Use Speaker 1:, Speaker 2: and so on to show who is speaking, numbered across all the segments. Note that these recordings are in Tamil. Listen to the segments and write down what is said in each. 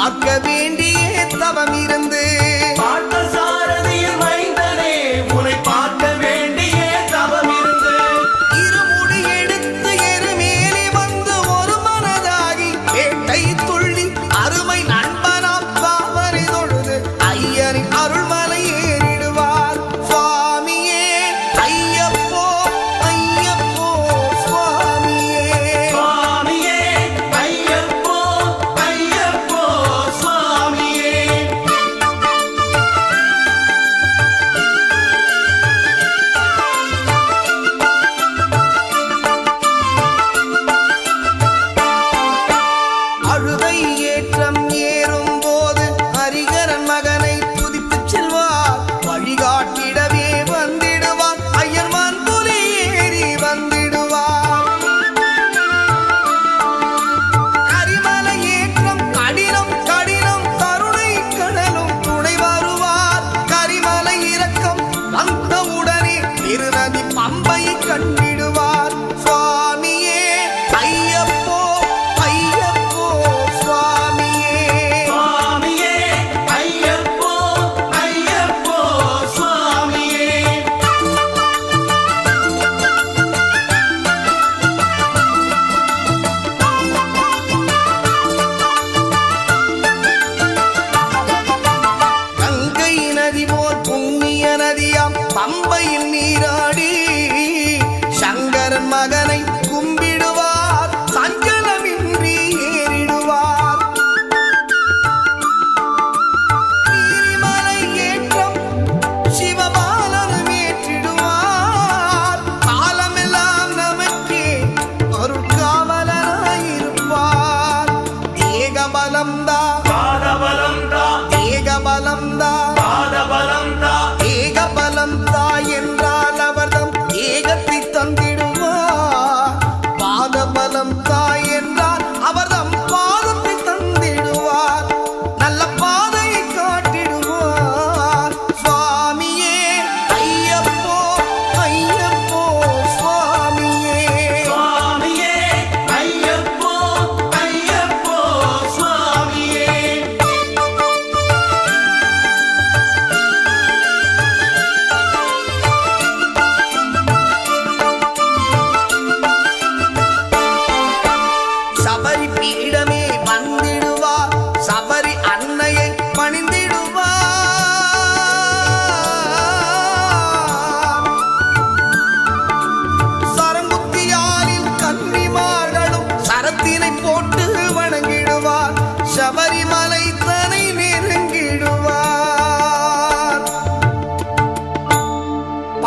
Speaker 1: பார்க்க வேண்டிய தவம் high up.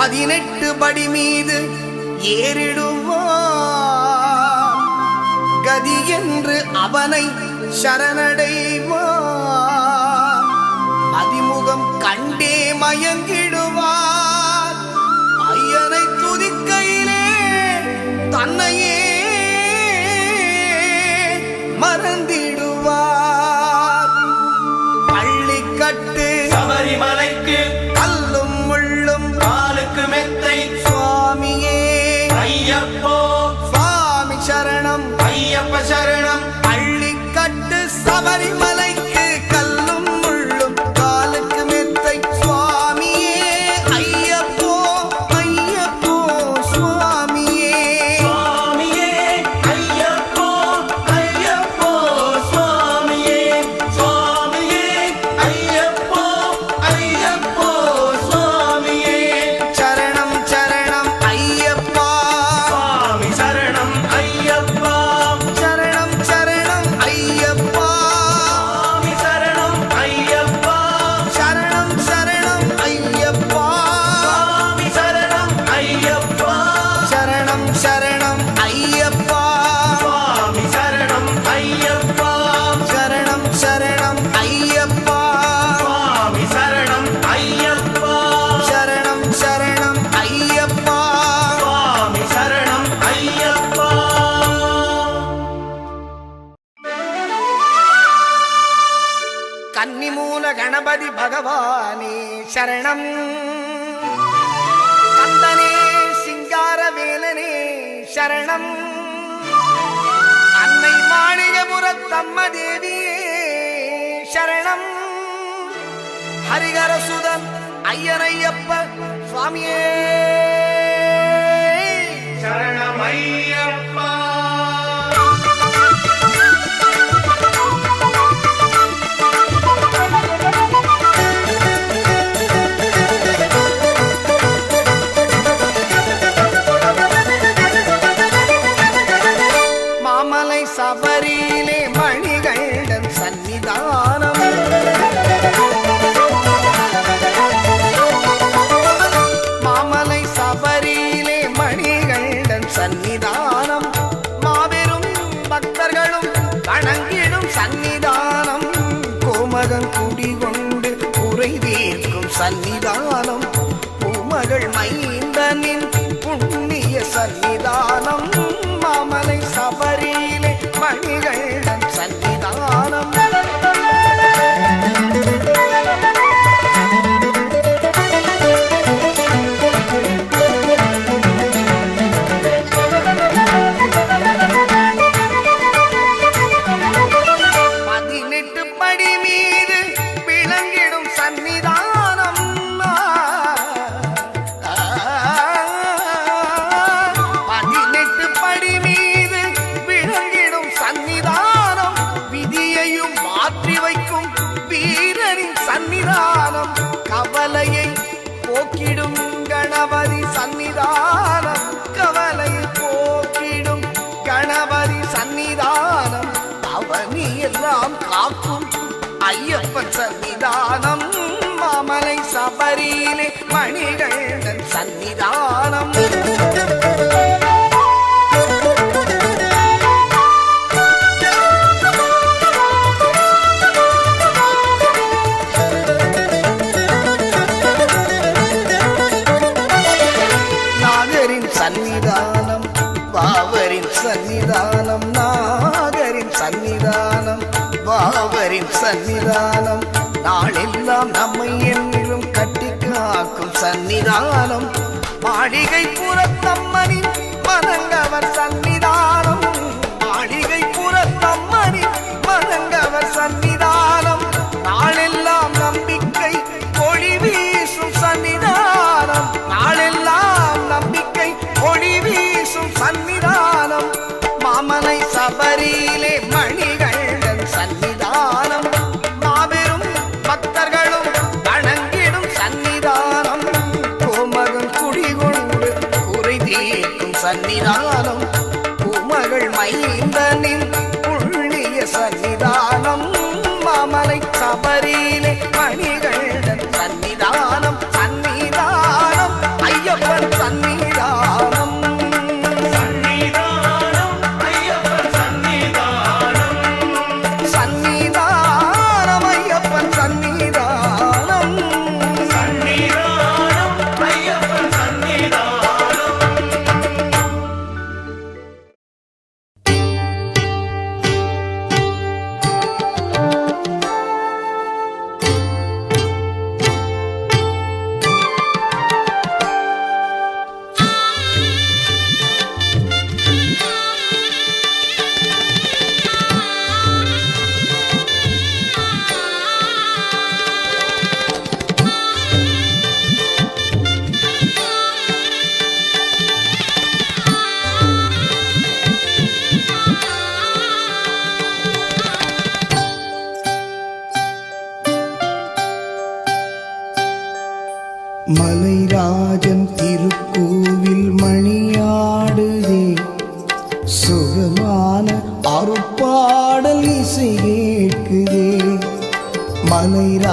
Speaker 1: பதினெட்டு படி மீது ஏறிடுவான். கதி என்று அவனை சரணடைவான். அதிமுகம் கண்டே மயங்கிடுவான். ஐயனை துதிக்கையிலே தன்னையே மறந்திடு சரணம்
Speaker 2: ஐயப்ப சரணம்
Speaker 1: அள்ளிக்கட்டு சபரிமலை வேடம் கந்தனே சிங்கார வேலனே சரணம். அன்னை மாளிகபுரத்தம்ம தேவியே சரணம். ஹரிகரசுதன் ஐயனையப்ப சுவாமியே.
Speaker 2: சரணம்.
Speaker 1: கைகள் சன்னிதானம் மாளிகை புற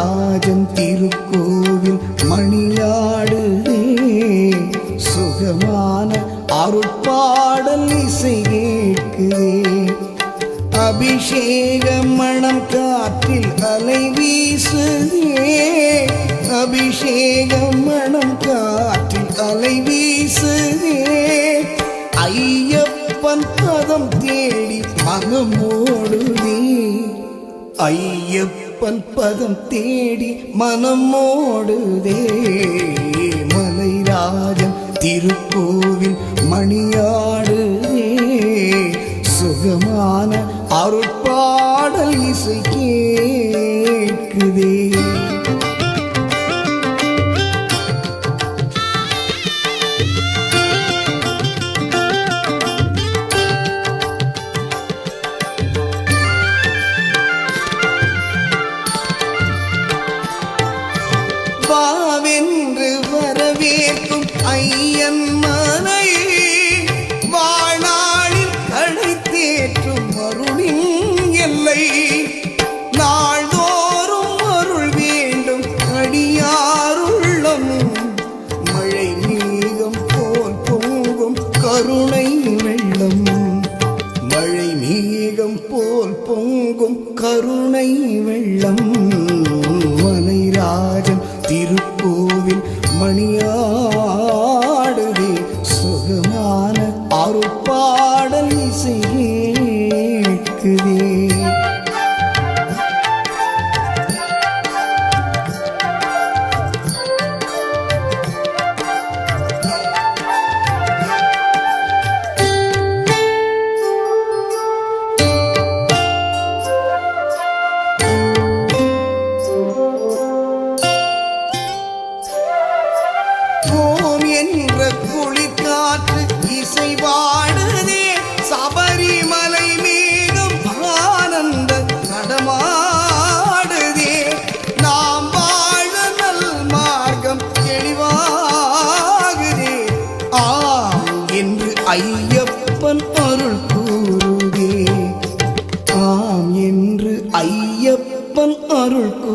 Speaker 1: ராஜன் திருக்கோவில் மணியாடுதே சுகமான அருட்பாடல் இசை கேட்குதே அபிஷேக மணம் காற்றில் அலை வீசுதே அபிஷேக மணம் காற்றில் அலை வீசுதே ஐயப்பன் பதம் தேடி மனமோடுதே ஓடுதே ஐயப்பன் பல்பதம் தேடி மனம் ஓடுதே. மலைராஜன் திருக்கோவில் மணியாடுதே. சுகமான அருட்பாடல் இசைக்கே.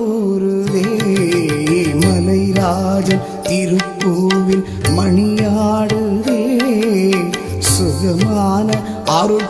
Speaker 1: அருள் கூறுதே மலைராஜன் திருப்பூவில் மணியாடுவே சுகமான அருள்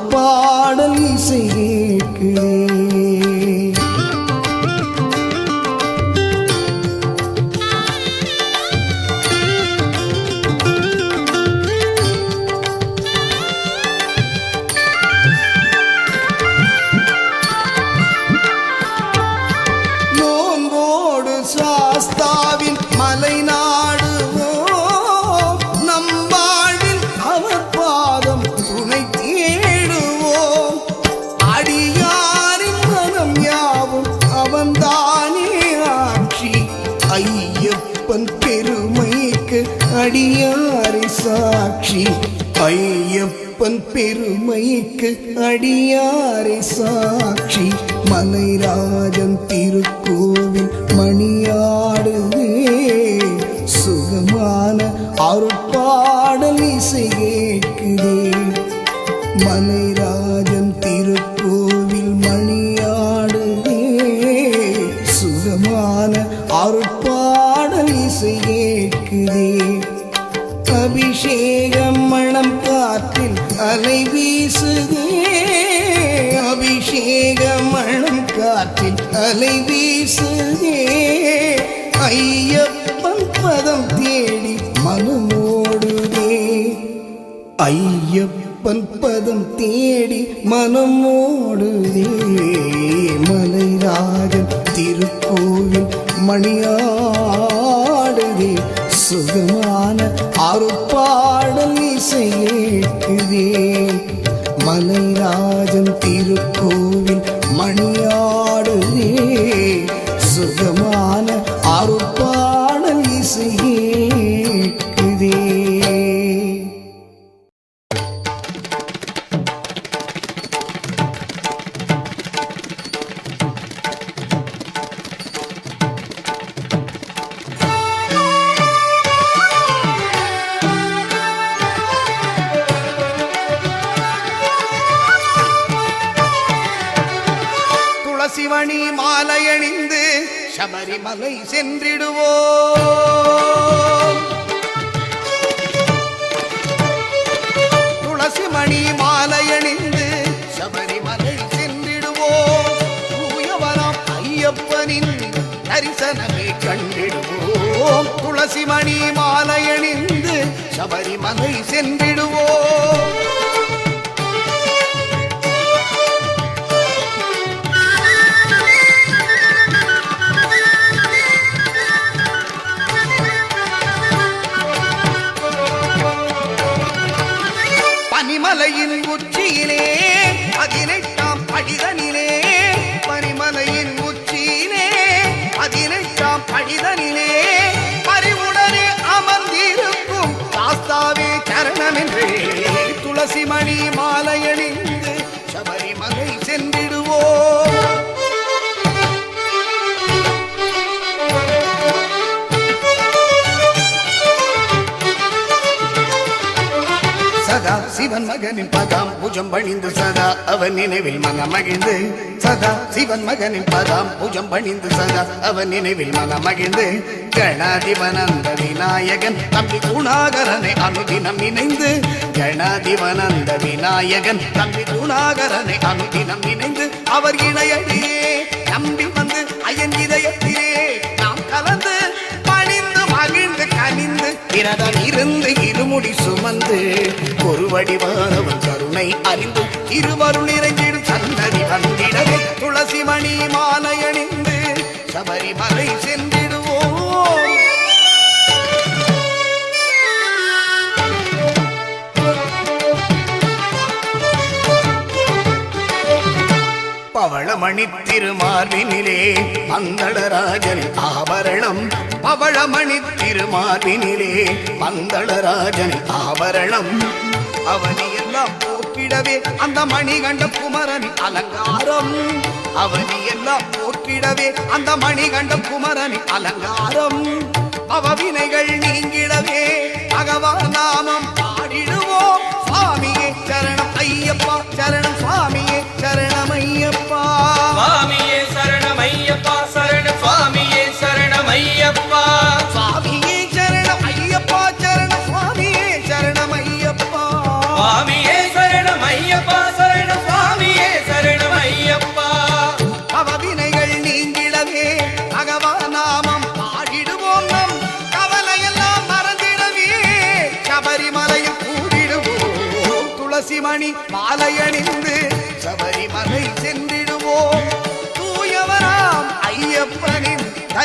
Speaker 1: அடியாரி சாட்சி. ஐயப்பன் பெருமைக்கு அடியாரை சாட்சி. மலைராஜன் திருக்கோவில் மணியாடுதே. சுகமான அருட்பாடல் இசை கேட்குதே. மலைராஜன் திருக்கோவில் மணியாடுதே. சுகமான அருட்பாடல் இசை கேட்குதே. அலை வீசுதே அபிஷேக மணம் காற்றில் அலை வீசுதே. ஐயப்பன் பதம் தேடி மனமோடுதே. ஐயப்பன் பதம் தேடி மனமோடுதே. மலைராஜன் திருக்கோவில் மணியாடுதே. சுகமான அருப்பாடல் இசை கேட்குதே மலைராஜன் திருக்கோவில் சபரிமலை சென்றிடுவோம் துளசிமணி மாலையணிந்து சபரிமலை சென்றிடுவோம் தூயவரம் ஐயப்பனின் தரிசனமே கண்டிடுவோம் துளசிமணி மாலையணிந்து சபரிமலை சென்றிடுவோம் பனிமலையின் உச்சியிலே பதினெட்டாம் படிதனிலே பனிமலையின் உச்சியிலே பதினெட்டாம் படிதனிலே பறிவுடனே அமர்ந்திருக்கும் சாஸ்தாவே சரணமென்றே. துளசிமணி மாலையணிந்து மகனின் பதாம் பூஜம் பணிந்து சதா. அவன் நினைவில் மனமகிழ்ந்து சதா. சிவன் மகனின் பதாம் பூஜம் பணிந்து சதா. அவன் நினைவில் மனமகிழ்ந்து கணாதிபனந்த விநாயகன் தம்பி குணாகரனை அனுதினம் நினைந்து கணாதிபனந்த விநாயகன் தம்பி குணாகரனை அனுதினம் நினைந்து அவர் இணையடியே. நம்பி வந்து அயன் இதயத்திலே. விரதம் இருந்து இருமுடி சுமந்து ஒரு வடிவானவன் கருணை அறிந்து இருவருள் இறங்கிடும் சன்னதி வந்திடவே துளசி மணி மாலை அணிந்து சபரிமலை சென்று பவளமணி திருமார்பினிலே மந்தளராஜனின் ஆபரணம். பவளமணி திருமார்பினிலே மந்தளராஜனின் ஆபரணம். அவனி போக்கிடவே அந்த மணிகண்ட குமரன் அலங்காரம். அவனி போக்கிடவே அந்த மணிகண்ட குமரன் அலங்காரம். அவவினைகள் நீங்கிடவே பகவான் நாமம் பாடிடுவோம். சுவாமியே சரணம் ஐயப்பா சரணம் சுவாமி.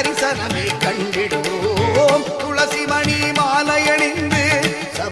Speaker 1: ஐயப்பனின்